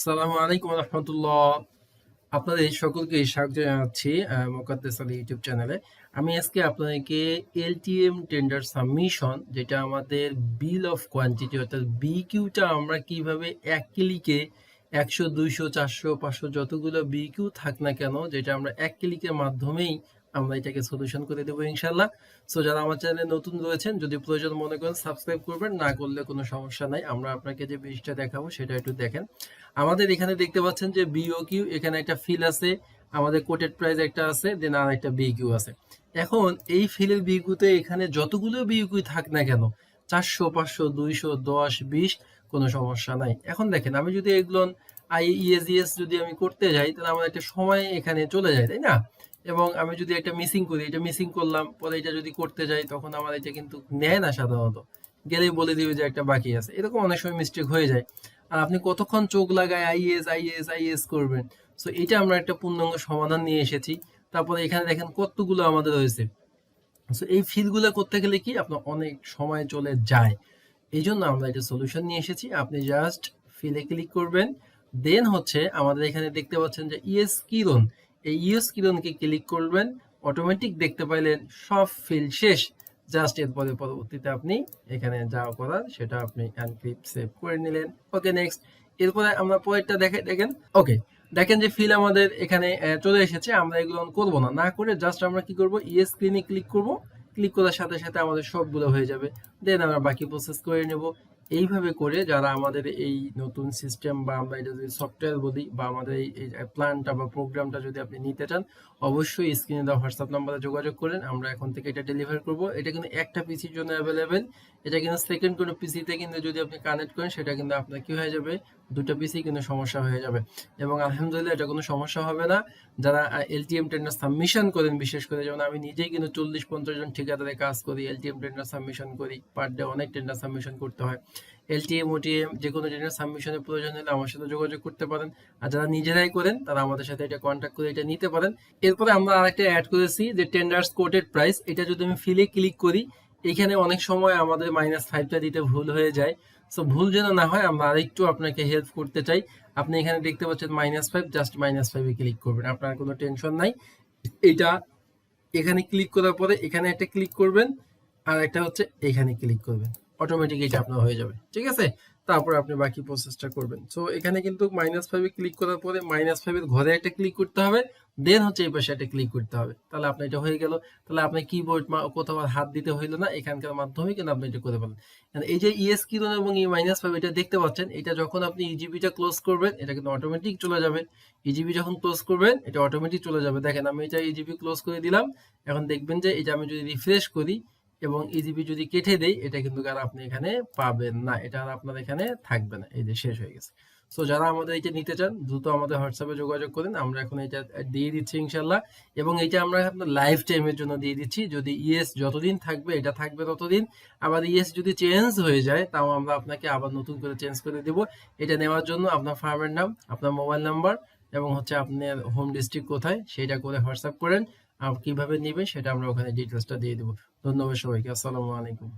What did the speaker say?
আসসালামু আলাইকুম রহমতুল্লাহ। আপনাদের সকলকে স্বাগত জানাচ্ছি মোকাদ্দেস আলী ইউটিউব চ্যানেলে। আমি আজকে আপনাদেরকে এলটিএম টেন্ডার সাবমিশন, যেটা আমাদের বিল অফ কোয়ান্টিটি, অর্থাৎ বিকিউটা আমরা কীভাবে এক ক্লিকে একশো, দুইশো, চারশো, পাঁচশো যতগুলো বিকিউ থাক না কেন, যেটা আমরা এক ক্লিকের মাধ্যমেই আমরা এটাকে সলিউশন করে দেবো ইনশাল্লাহ সো যারা আমার চ্যানেলে নতুন রয়েছেন, যদি প্রয়োজন মনে করেন সাবস্ক্রাইব করবেন, না করলে কোনো সমস্যা নাই। আমরা আপনাকে যে বিষয়টা দেখাবো, সেটা একটু দেখেন। আমাদের এখানে দেখতে পাচ্ছেন যে বিও কিউ এখানে একটা ফিল আছে, আমাদের কোটেড প্রাইস একটা আছে দেন আর একটা বি কিউ আছে। এখন এই ফিলের বি কিউতে এখানে যতগুলো বি কিউ থাক না কেন, চারশো, পাঁচশো, দুইশো, দশ, বিশ, কোনো সমস্যা নাই। এখন দেখেন, আমি যদি এগুলো আই ইএসিএস যদি আমি করতে যাই, তাহলে আমার একটা সময় এখানে চলে যায়, তাই না? এবং আমি যদি একটা মিসিং করি, এটা মিসিং করলাম, পরে এটা যদি করতে যাই, তখন আমার এটা কিন্তু নেয় না সাধারণত। গেলেই বলে দিবে যে একটা বাকি আছে। এরকম অনেক সময় মিস্টেক হয়ে যায়। আর আপনি কতক্ষণ চোখ লাগায় আইএস আইএস আইএস করবেন? সো এটা আমরা একটা পূর্ণাঙ্গ সমাধান নিয়ে এসেছি। তারপরে এখানে দেখেন কতগুলো আমাদের রয়েছে সো এই ফিলগুলো করতে গেলে কি? আপনার অনেক সময় চলে যায়। এই জন্য আমরা এটা সলিউশন নিয়ে এসেছি। আপনি জাস্ট ফিলে ক্লিক করবেন। দেন হচ্ছে আমাদের এখানে দেখতে পাচ্ছেন যে ইএস কিরণ। এই ইএস কিরণকে ক্লিক করবেন অটোমেটিক দেখতে পাইলেন সব ফিল শেষ। জাস্ট এরপরে পরবর্তীতে আপনি এখানে যা করার সেটা আপনি এনক্রিপ্ট সেভ করে নিলেন। ওকে নেক্সট এরপরে আমরা পরেরটা দেখে দেখেন। ওকে দেখেন যে ফিল আমাদের এখানে চলে এসেছে। আমরা এগুলো করব না। না করে জাস্ট আমরা কি করব ইএস স্ক্রিনে ক্লিক করব। ক্লিক করার সাথে সাথে আমাদের সবগুলো হয়ে যাবে। দেন আমরা বাকি প্রসেস করে নেব। এইভাবে করে যারা আমাদের এই নতুন সিস্টেম বা আমরা এটা যদি সফটওয়্যার বলি বা আমাদের এই প্ল্যানটা বা প্রোগ্রামটা যদি আপনি নিতে চান, অবশ্যই স্ক্রিনে দেওয়া হোয়াটসঅ্যাপ নাম্বারে যোগাযোগ করেন। আমরা এখন থেকে এটা ডেলিভার করব। এটা কিন্তু একটা পিসির জন্য অ্যাভেলেবেল এটা কিন্তু সেকেন্ড কোনো পিসিতে কিন্তু যদি আপনি কানেক্ট করেন, সেটা কিন্তু আপনার কী হয়ে যাবে? দুটো পিসি কিন্তু সমস্যা হয়ে যাবে। এবং আলহামদুলিল্লাহ এটা কোনো সমস্যা হবে না। যারা এলটিএম টেন্ডার সাবমিশন করেন, বিশেষ করে যেমন আমি নিজেই কিন্তু চল্লিশ পঞ্চাশ জন ঠিকাদারে কাজ করি এলটিএম টেন্ডার সাবমিশন করি পার ডে অনেক টেন্ডার সাবমিশন করতে হয়। এলটিএম ওটিএম যে কোনো টেন্ডার সাবমিশনের প্রয়োজন হলে আমার সাথে যোগাযোগ করতে পারেন। আর যারা নিজেরাই করেন, তারা আমাদের সাথে এটা কন্ট্যাক্ট করে এটা নিতে পারেন। এরপরে আমরা আরেকটা অ্যাড করেছি যে টেন্ডার্স কোটেড প্রাইস এটা যদি আমি ফিলে ক্লিক করি এখানে অনেক সময় আমাদের মাইনাস ফাইভটা দিতে ভুল হয়ে যায়। সো ভুল যেন না হয়, আমরা আরেকটু আপনাকে হেল্প করতে চাই। আপনি এখানে দেখতে পাচ্ছেন মাইনাস ফাইভ জাস্ট মাইনাস ফাইভে ক্লিক করবেন। আপনার কোনো টেনশন নাই। এটা এখানে ক্লিক করার পরে এখানে একটা ক্লিক করবেন, আর একটা হচ্ছে এখানে ক্লিক করবেন। অটোমেটিক এটা আপনার হয়ে যাবে। ঠিক আছে? তারপর আপনি বাকি প্রসেসটা করবেন। সো এখানে কিন্তু মাইনাস ফাইভে ক্লিক করার পরে মাইনাস ফাইভের ঘরে একটা ক্লিক করতে হবে দেন হচ্ছে এই পাশে একটা ক্লিক করতে হবে। তাহলে আপনার এটা হয়ে গেল। তাহলে আপনি কিবোর্ড কোথাও হাত দিতে হইল না, এখানকার মাধ্যমে কিন্তু আপনি এটা করে পারেন এই যে ইএস কিরণ এবং ই মাইনাস ফাইভ এটা দেখতে পাচ্ছেন, এটা যখন আপনি ইজিবিটা ক্লোজ করবেন, এটা কিন্তু অটোমেটিক চলে যাবে। ইজিবি যখন ক্লোজ করবেন, এটা অটোমেটিক চলে যাবে। দেখেন আমি এটা ইজিবি ক্লোজ করে দিলাম। এখন দেখবেন যে এটা আমি যদি রিফ্রেশ করি এবং ইজিবি যদি কেটে দেই, এটা কিন্তু আর আপনি এখানে পাবেন না। এটা আর আপনার এখানে থাকবে না। এই যে শেষ হয়ে গেছে। সো যারা আমাদের এটা নিতে চান, দ্রুত আমাদের হোয়াটসঅ্যাপে যোগাযোগ করেন। আমরা এখন এটা দিয়ে দিচ্ছি ইনশাল্লাহ। এবং এটা আমরা আপনার লাইফ টাইমের জন্য দিয়ে দিচ্ছি। যদি ইএস যতদিন থাকবে, এটা থাকবে ততদিন। আবার ইএস যদি চেঞ্জ হয়ে যায়, তাও আমরা আপনাকে আবার নতুন করে চেঞ্জ করে দেব। এটা নেওয়ার জন্য আপনার ফার্মের নাম, আপনার মোবাইল নাম্বার এবং হচ্ছে আপনার হোম ডিস্ট্রিক্ট কোথায় সেটা করে হোয়াটসঅ্যাপ করেন। কীভাবে নিবে সেটা আমরা ওখানে ডিটেলসটা দিয়ে দেবো। ধন্যবাদ সবাইকে আসসালামু আলাইকুম।